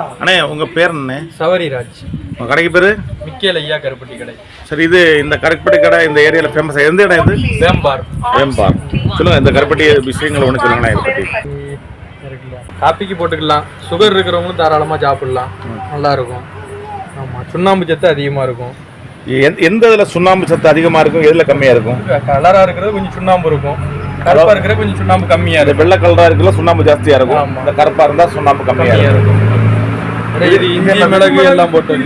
அண்ணே உங்கள் பேர் என்ன சவரிராஜ். உங்கள் கடைக்கு பேர்? மிக்கேல் ஐயா கருப்பட்டி கடை. சரி இது இந்த கருப்பட்டி கடை இந்த ஏரியாவில் ஃபேமஸ் எந்த இடம் இது? வேம்பார். வேம்பா சொல்லுங்கள் இந்த கருப்பட்டி விஷயங்களை ஒன்று சொல்லுங்கண்ணா இதை பற்றி காப்பிக்கு போட்டுக்கலாம். சுகர் இருக்கிறவங்களும் தாராளமாக சாப்பிடலாம். நல்லா இருக்கும். ஆமாம் சுண்ணாம்பு சத்து அதிகமாக இருக்கும். எந்த இதில் சுண்ணாம்பு சத்து அதிகமாக இருக்கும்? எதில் கம்மியாக இருக்கும்? கலராக இருக்கிறது கொஞ்சம் சுண்ணாம்பு இருக்கும். கருப்பாக இருக்கிறது கொஞ்சம் சுண்ணாம்பு கம்மியாக இருக்கும். வெள்ளை கலராக இருக்குல்ல சுண்ணாம்பு ஜாஸ்தியாக இருக்கும். ஆமா. இந்த கருப்பாக இருந்தால் சுண்ணாம்பு கம்மியாக இருக்கும். இது இஞ்சி மிளகு எல்லாம் போட்டது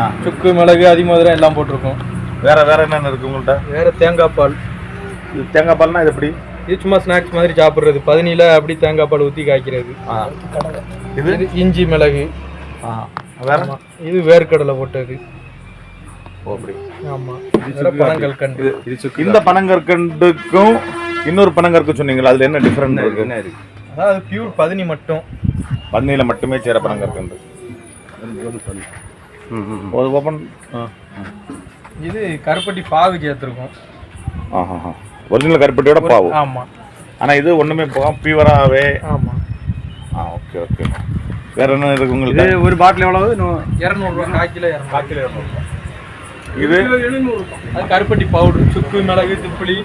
ஆ சுக்கு மிளகு அதிமதுரம் எல்லாம் போட்டிருக்கோம். வேற வேற என்னென்ன இருக்கு உங்கள்கிட்ட வேற தேங்காய் பால். இது தேங்காய் பால்னா இது எப்படி? இது சும்மா ஸ்நாக்ஸ் மாதிரி சாப்பிட்றது. பதினில அப்படி தேங்காய் பால் ஊற்றி காய்க்கிறது. இது? இஞ்சி மிளகு. வேற. இது வேர்க்கடலை போட்டது. இந்த பனங்கற்கண்டுக்கும் இன்னொரு பனங்கற்கு சொன்னீங்களா அதுல என்ன டிஃபரெண்ட் இருக்கு? அதாவது பியூர் பதினி மட்டும். பன்னியில மட்டுமே சேர பனங்கற்கண்டு. ஒரு ஓப்பன் இது கருப்பட்டி பாகு சேர்த்துருக்கோம். ஆஹா ஒரிஜினல் கருப்பட்டியோட பாவு ஆமா. ஆனா இது ஒண்ணுமே போக பியூராகவே ஆமா. ஆ ஓகே ஓகே வேற என்ன இருக்கு உங்களுக்கு? ஒரு பாட்டில் எவ்வளவு? இரநூறுவா கால் கிலோ கால் கிலோ இரநூறுவா. இது? அது கருப்பட்டி பவுடர் சுக்கு மிளகு திப்பிலி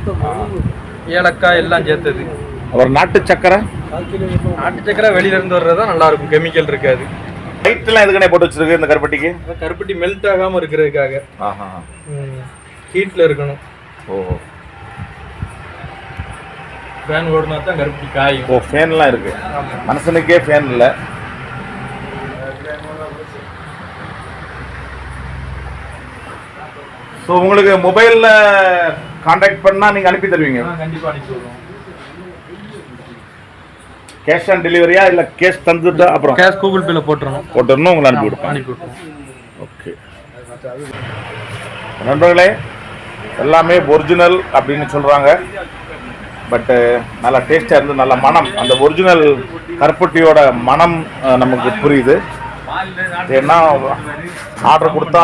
ஏலக்காய் எல்லாம் சேர்த்தது. ஒரு நாட்டு சக்கரை? நாட்டு சக்கரை வெளியில இருந்து வர்றதா நல்லா இருக்கும். கெமிக்கல் இருக்காது. லைட்லாம் எதுக்குனே போட்டு வச்சிருக்கு இந்த கருப்பட்டிக்கு? கருப்பட்டி மெல்ட் ஆகாம இருக்கிறதுக்காக. ஆஹா. ஹீட்ல இருக்கணும். ஓ. ஃபேன் ஓடுனா தான் கருப்பட்டி காயும். ஓ ஃபேன்லாம் இருக்கு. மனுஷனுக்கே ஃபேன் இல்லை. ஸோ உங்களுக்கு மொபைலில் காண்டாக்ட் பண்ணால் நீங்கள் அனுப்பி தருவீங்க? ஆ, கண்டிப்பா அனுப்பி விடுவோம் கேஷ் ஆன் டெலிவரியா இல்லை கேஷ் தந்துட்டு அப்புறம்? கேஷ் கூகுள் பேல போட்டுறணும். போட்டுருன்னு உங்களை அனுப்பி கொடுப்பேன் அனுப்பி விட்டுருவோம் ஓகே நண்பர்களே எல்லாமே ஒரிஜினல் அப்படின்னு சொல்கிறாங்க பட்டு நல்லா டேஸ்ட்டாக இருந்து நல்ல மனம் அந்த ஒரிஜினல் கருப்பட்டியோட மனம் நமக்கு புரியுது. ஏன்னா ஆர்டர் கொடுத்தா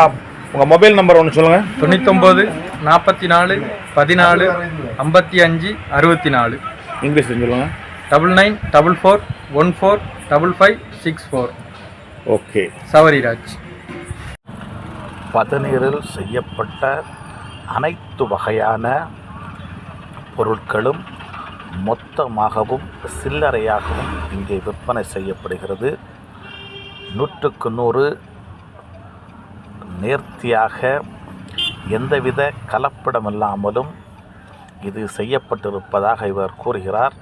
உங்கள் மொபைல் நம்பர் ஒன்று சொல்லுங்கள் தொண்ணூத்தொம்பது நாற்பத்தி நாலு பதினாலு ஐம்பத்தி அஞ்சு அறுபத்தி நாலு. இங்கிலீஷ் சொல்லுங்கள் double nine double four one four double five six four okay Savariraj. பதநீரில் செய்யப்பட்ட அனைத்து வகையான பொருட்களும் மொத்தமாகவும் சில்லறையாகவும் இங்கே விற்பனை செய்யப்படுகிறது. நூற்றுக்கு நூறு நேர்த்தியாக எந்தவித கலப்படமில்லாமலும் இது செய்யப்பட்டிருப்பதாக இவர் கூறுகிறார்.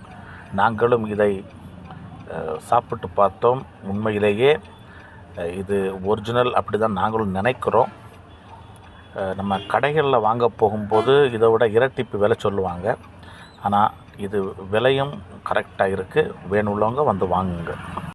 நாங்களும் இதை சாப்பிட்டு பார்த்தோம். உண்மையிலேயே இது ஒரிஜினல் அப்படி தான் நாங்களும் நினைக்கிறோம். நம்ம கடைகளில் வாங்க போகும்போது இதை விட இரட்டிப்பு விலை சொல்லுவாங்க. ஆனால் இது விலையும் கரெக்டாக இருக்குது வேணுள்ளவங்க வந்து வாங்குங்க.